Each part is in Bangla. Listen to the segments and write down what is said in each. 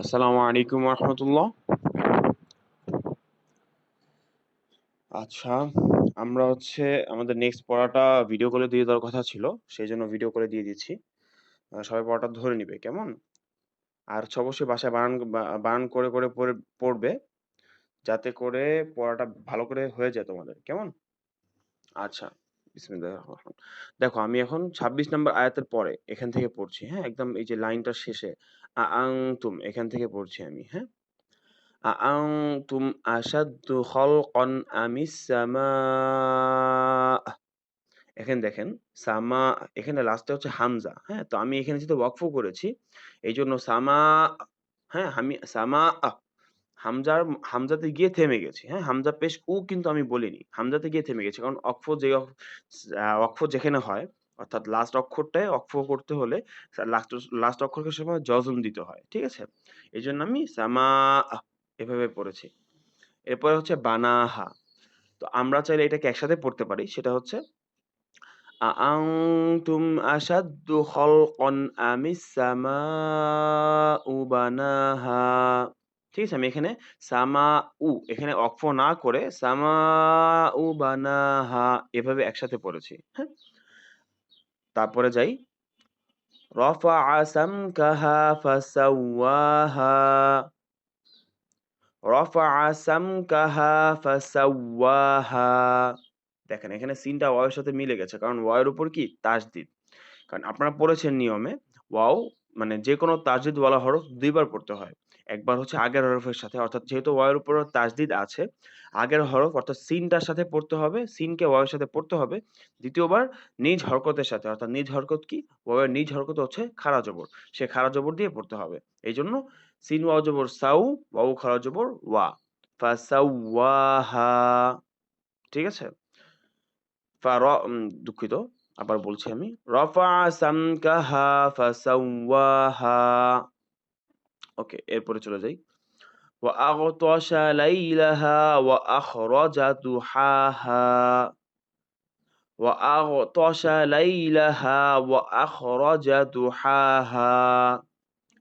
আসসালামু আলাইকুম রহমতুল্লাহ আচ্ছা আমরা হচ্ছে আমাদের নেক্সট পড়াটা ভিডিও কলে দিয়ে দেওয়ার কথা ছিল সেই জন্য ভিডিও কলে দিয়ে দিচ্ছি। সবাই পড়াটা ধরে নিবে, কেমন? আর হচ্ছে অবশ্যই বাসায় বানান বানান করে করে, পড়ে, পড়বে, যাতে করে পড়াটা ভালো করে হয়ে যায় তোমাদের, কেমন? আচ্ছা দেখো, আমি এখন ছাব্বিশ নম্বর আয়াতের পরে এখান থেকে পড়ছি হ্যাঁ? একদম এই যে লাইনটার শেষে আং তুম এখান থেকে পড়ছি আমি হ্যাঁ? আআনতুম আশাদ্দু খালকান আমিস সামা এখানে দেখেন সামা এখানে লাস্টে হচ্ছে হামজা হ্যাঁ? তো আমি এখানে যেহেতু ওয়াকফ করেছি এই জন্য সামা হ্যাঁ? আমি সামা হামজার, হামজাতে গিয়ে থেমে গেছি হ্যাঁ? হামজা পেশ উ কিন্তু আমি বলিনি। হামজাতে গিয়ে থেমে গেছি, কারণ অক্ফ যে অক্ষ- অক্ষ যেখানে হয়, অর্থাৎ লাস্ট অক্ষরটায় অক্ফ করতে হলে লাস্ট অক্ষরকে সময় জজম দিতে হয়, ঠিক আছে? এই জন্য আমি সামা এভাবে পড়েছি। এরপরে হচ্ছে বানাহা। তো আমরা চাইলে এটাকে একসাথে পড়তে পারি, সেটা হচ্ছে আআনতুম আশাদ্দু খালকান আমিস সামাউ বানাহা। ঠিক আছে? আমি এখানে সামা উ, এখানে অক্ফ না করে সামা উ বানাহা এভাবে একসাথে পড়েছি হ্যাঁ? তারপরে যাই। রফা সামকাহা ফাসাওয়াহা। রফা সামকাহা ফাসাওয়াহা। দেখেন, এখানে সিনটা ওয়াওয়ের সাথে মিলে গেছে, কারণ ওয়াওয়ের উপর কি? তাজদিদ কারণ আপনারা পড়েছেন নিয়মে, ওয়াও মানে যে কোনো তাসদিদ ওয়ালা হরফ দুইবার পড়তে হয়। একবার হচ্ছে আগের হরফের সাথে। অর্থাৎ যেহেতু ওয়াওয়ের উপর তাজদিদ আছে আগের হরফ অর্থাৎ সিনটার সাথে পড়তে হবে সিনকে ওয়াওয়ের সাথে পড়তে হবে। দ্বিতীয়বার নিজ হরকতের সাথে অর্থাৎ নিজ হরকত কি? ওয়াওয়ের নিজ হরকত হচ্ছে খাড়া জবর। সে খাড়া জবর দিয়ে পড়তে হবে। এই জন্য সিন ওয়াও জবর সাউ ওয়াও খাড়া জবর ওয়া। ফাসাওয়াহা। ঠিক আছে? ফার উম, দুঃখিত আবার বলছি আমি। রফা সামকাহা ফাসাওয়াহা। ওকে এরপরে চলে যাই। ওয়া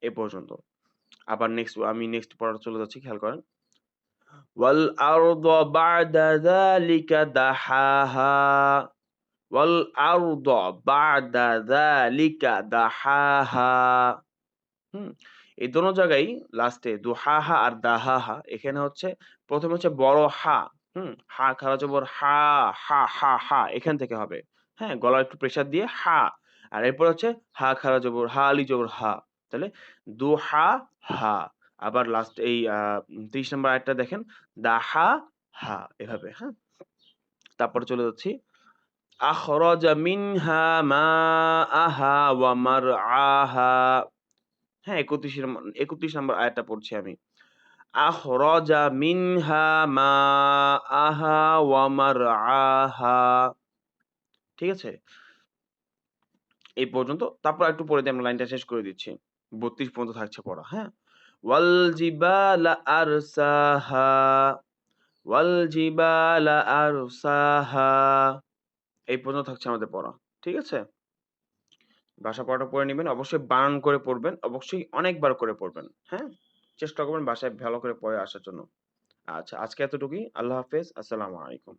এ পর্যন্ত। আবার নেক্সট আমি নেক্সট পড়া চলে যাচ্ছি, খেয়াল করেন। ওয়াল আরদ বা'দা যালিকা দাহাহা। ওয়াল আরদ বা'দা এই দোনো জায়গায় লাস্টে দু হা হা আর দা হা হা এখানে হচ্ছে প্রথমে হচ্ছে বড় হা, হুম, হা খারা জবর হা হা হা হা, এখান থেকে হবে হ্যাঁ গলার একটু প্রেসার দিয়ে হা, আর এরপর হচ্ছে হা খারা জবর, হা আলি জবর হা, তাহলে দুহা হা হা আবার লাস্ট এই ত্রিশ নম্বর আরেকটা দেখেন দা হা হা এভাবে হ্যাঁ তারপর চলে যাচ্ছি, আখরাজা মিনহা মাআহা ওয়া মারআহা হ্যাঁ একত্রিশ একত্রিশ নম্বর আয়াতটা পড়ছি আমি। আখরাজা মিনহা মাআহা ওয়া মারআহা। ঠিক আছে? এই পর্যন্ত। তারপর একটু পরে দিয়ে আমরা লাইনটা শেষ করে দিচ্ছি। বত্রিশ পর্যন্ত থাকছে পড়া হ্যাঁ? ওয়াল জিবালা আরসাহা। ওয়াল জিবালা আরসাহা। এই পর্যন্ত থাকছে আমাদের পড়া। ঠিক আছে? ভাষা পড়াটা পড়ে নেবেন, অবশ্যই বানান করে পড়বেন, অবশ্যই অনেকবার করে পড়বেন হ্যাঁ? চেষ্টা করবেন বাসায় ভালো করে পড়ে আসার জন্য। আচ্ছা আজকে এতটুকুই, আল্লাহ হাফেজ, আসসালামু আলাইকুম।